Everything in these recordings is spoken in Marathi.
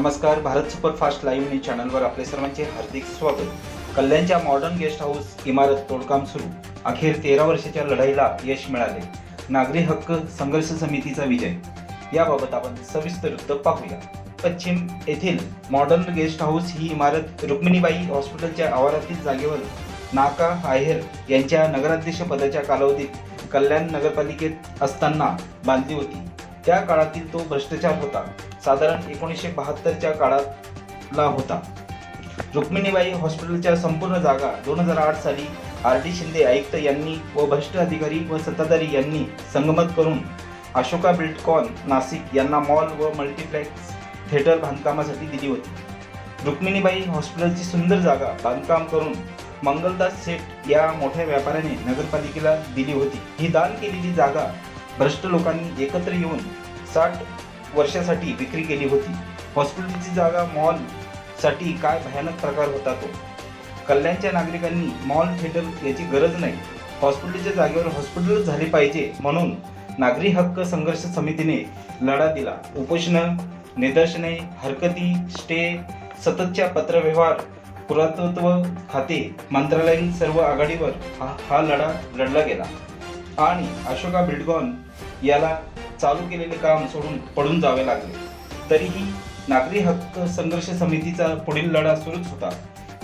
नमस्कार भारत सुपरफास्ट लाईव्ह न्यूज चॅनलवर आपले सर्वांचे हार्दिक स्वागत. कल्याणच्या मॉडर्न गेस्ट हाऊस इमारत तोडकाम सुरू. अखेर तेरा वर्षाच्या लढाईला यश मिळाले. नागरी हक्क संघर्ष समितीचा विजय. याबाबत आपण सविस्तर वृत्त पाहूया. पश्चिम येथील मॉडर्न गेस्ट हाऊस ही इमारत रुक्मिणीबाई हॉस्पिटलच्या आवारातील जागेवर नाका आहेर यांच्या नगराध्यक्ष पदाच्या कालावधीत कल्याण नगरपालिकेत असताना बांधली होती. त्या काळातील तो भ्रष्टाचार होता. साधारण एकोणीसशे बहात्तरच्या काळातला होता. रुक्मिणीबाई हॉस्पिटलच्या संपूर्ण जागा दोन हजार आठ साली आर डी शिंदे आयुक्त यांनी व भ्रष्ट अधिकारी व सत्ताधारी यांनी संगमत करून अशोका बिल्डकॉन नाशिक यांना मॉल व मल्टिप्लेक्स थिएटर बांधकामासाठी दिली होती. रुक्मिणीबाई हॉस्पिटलची सुंदर जागा बांधकाम करून मंगलदास सेठ या मोठ्या व्यापाऱ्याने नगरपालिकेला दिली होती. ही दान केलेली जागा भ्रष्ट लोकांनी एकत्र येऊन साठ वर्षासाठी विक्री केली होती. हॉस्पिटलची जागा मॉलसाठी काय भयानक प्रकार होता तो? कल्याणच्या नागरिकांनी मॉल थिएटर याची गरज नाही. हॉस्पिटलच्या जागेवर हॉस्पिटल झाले पाहिजे म्हणून नागरी हक्क संघर्ष समितीने लढा दिला. उपोषण निदर्शने हरकती स्टे सततच्या पत्रव्यवहार पुरातत्व खाते मंत्रालयीन सर्व आघाडीवर हा हा लढा लढला गेला. आणि अशोका बिल्डकॉन याला चालू केलेले काम सोडून पडून जावे लागले. तरीही नागरी हक्क संघर्ष समितीचा पुढील लढा सुरूच होता.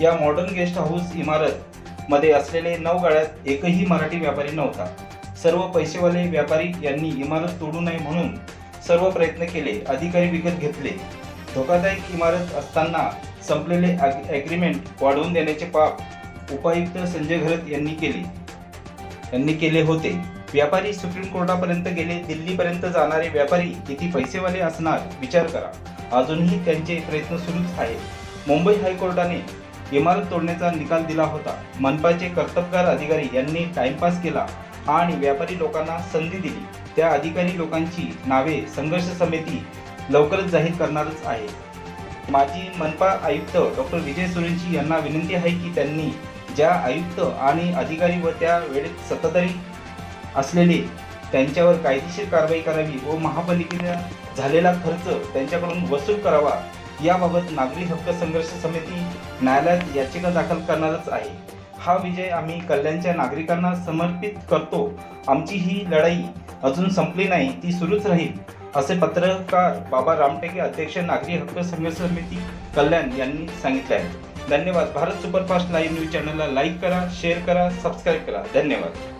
या मॉडर्न गेस्ट हाऊस इमारत मध्ये असलेले नऊ गाड्यात एकही मराठी व्यापारी नव्हता. सर्व पैसेवाले व्यापारी यांनी इमारत तोडू नये म्हणून सर्व प्रयत्न केले अधिकारी विकत घेतले. धोकादायक इमारत असताना संपलेले ॲग्रीमेंट वाढवून देण्याचे पाप उपायुक्त संजय घरत यांनी केले. यांनी केले होते. व्यापारी सुप्रीम कोर्टापर्यंत गेले दिल्लीपर्यंत जाणारे व्यापारी किती पैसेवाले असणार विचार करा. अजूनही त्यांचे प्रयत्न सुरूच आहेत. मुंबई हायकोर्टाने इमारत तोडण्याचा निकाल दिला होता. मनपाचे कर्तबगार अधिकारी यांनी टाइमपास केला आणि व्यापारी लोकांना संधी दिली. त्या अधिकारी लोकांची नावे संघर्ष समिती लवकरच जाहीर करणारच आहे माजी मनपा आयुक्त डॉक्टर विजय सुरेंशी यांना विनंती आहे की त्यांनी ज्या आयुक्त आणि अधिकारी व त्या वेळेत सत्ताधारी असलेले त्यांच्यावर कायदेशीर कारवाई करावी व महापालिकेचा झालेला खर्च त्यांच्याकडून वसूल करावा याबाबत नागरी हक्क संघर्ष समिती न्यायालयात याचिका दाखल करणारच आहे. हा विजय आम्ही कल्याणच्या नागरिकांना समर्पित करतो. आमची ही लढाई अजून संपली नाही ती सुरूच राहील असे पत्रकार बाबा रामटेके अध्यक्ष नागरी हक्क संघर्ष समिती कल्याण यांनी सांगितले आहे धन्यवाद. भारत सुपरफास्ट लाईव्ह न्यूज चॅनलला लाईक करा शेअर करा सबस्क्राईब करा. धन्यवाद.